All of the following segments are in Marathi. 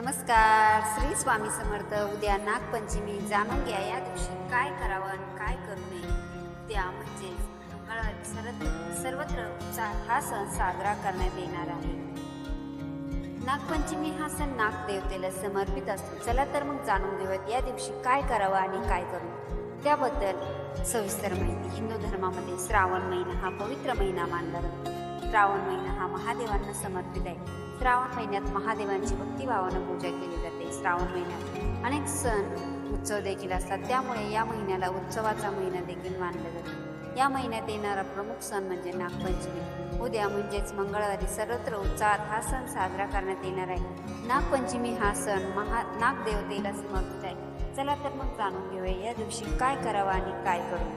नमस्कार. श्री स्वामी समर्थ उद्या नागपंचमी. जाणून घ्या या दिवशी काय करावं आणि काय करू नये. त्या म्हणजे मंगळवारी सर्व सर्वत्र हा सण साजरा करण्यात येणार आहे. नागपंचमी हा सण नागदेवतेला समर्पित असतो. चला तर मग जाणून घेऊयात या दिवशी काय करावं आणि काय करू. त्याबद्दल सविस्तर माहिती. हिंदू धर्मामध्ये श्रावण महिना हा पवित्र महिना मानला जातो. श्रावण महिना हा महादेवांना समर्पित आहे. श्रावण महिन्यात महादेवांची भक्तिभावानं पूजा केली जाते. श्रावण महिन्यात अनेक सण उत्सव देखील असतात. त्यामुळे या महिन्याला उत्सवाचा महिना देखील मानला जातो. या महिन्यात येणारा प्रमुख सण म्हणजे नागपंचमी. उद्या म्हणजेच मंगळवारी सर्वत्र उत्साहात हा सण साजरा करण्यात येणार आहे. नागपंचमी हा सण महा नागदेवतेला समर्पित आहे. चला तर मग जाणून घेऊया या दिवशी काय करावं आणि काय करू.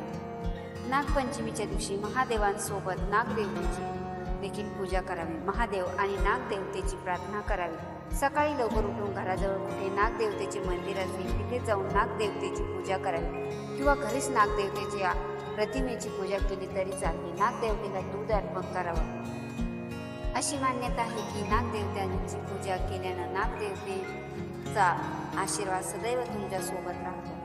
नागपंचमीच्या दिवशी महादेवांसोबत नागदेवतेची देखील पूजा करावी. महादेव आणि नागदेवतेची प्रार्थना करावी. सकाळी लवकर उठून घराजवळ कुठे नागदेवतेचे मंदिर असेल तिथे जाऊन नागदेवतेची पूजा करावी. किंवा घरीच नागदेवतेच्या प्रतिमेची पूजा केली तरी चालते. नागदेवतेला दूध अर्पण करावं. अशी मान्यता आहे की नागदेवतांची पूजा केल्यानं नागदेवतेचा आशीर्वाद सदैव तुमच्यासोबत राहतो.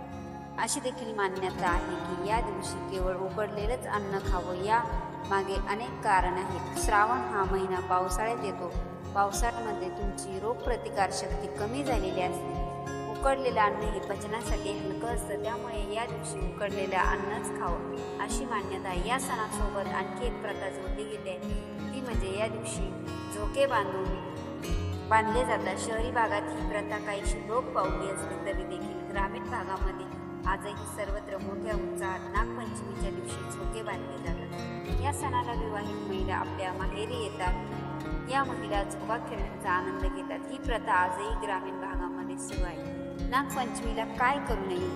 अशी देखील मान्यता आहे की या दिवशी केवळ उकडलेलंच अन्न खावं या मागे अनेक कारण आहेत. श्रावण हा महिना पावसाळ्यात येतो. पावसाळ्यामध्ये तुमची रोगप्रतिकारशक्ती कमी झालेली असते. उकडलेलं अन्न हे पचनासाठी हलकं असतं त्यामुळे या दिवशी उकडलेलं अन्नच खावं अशी मान्यता या सणासोबत आणखी एक प्रथा जोडली गेली आहे. ती म्हणजे या दिवशी झोके बांधून बांधले जातात. शहरी भागात ही प्रथा काहीशी रोग पावली असली तरी देखील ग्रामीण भागामध्ये आजही सर्वत्र मोठ्या उत्साहात नागपंचमीच्या दिवशी झोके बांधले जातात. या सणाला विवाहित महिला आपल्या माहेरी येतात. या महिला झोका खेळण्याचा आनंद घेतात. ही प्रथा आजही ग्रामीण भागामध्ये सुरू आहे. नागपंचमीला काय करू नये?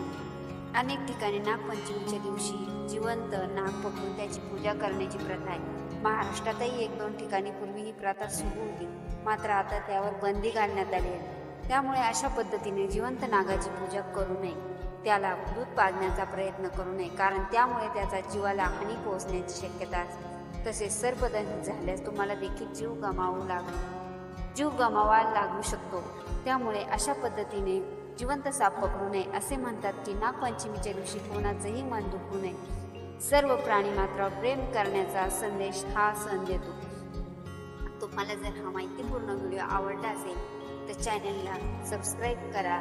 अनेक ठिकाणी नागपंचमीच्या दिवशी जिवंत नाग पकडून त्याची पूजा करण्याची प्रथा आहे. महाराष्ट्रातही एक दोन ठिकाणी पूर्वी ही प्रथा सुरू होती. मात्र आता त्यावर बंदी घालण्यात आली आहे. त्यामुळे अशा पद्धतीने जिवंत नागाची पूजा करू नये. त्याला दूध पाजण्याचा प्रयत्न करू नये कारण त्यामुळे त्याचा जीवाला हानी पोहोचण्याची शक्यता असते. तसेच सर्पदंश झाल्यास तुम्हाला देखील जीव गमावू लागू जीव गमावा लागू शकतो. त्यामुळे अशा पद्धतीने जिवंत साप पकडू नये असे म्हणतात की नागपंचमीच्या दिवशी कोणाचंही मन दुखू नये. सर्व प्राणी मात्र प्रेम करण्याचा संदेश हा सण देतो. तुम्हाला जर हा माहितीपूर्ण व्हिडिओ आवडला असेल तर चॅनलला सबस्क्राईब करा.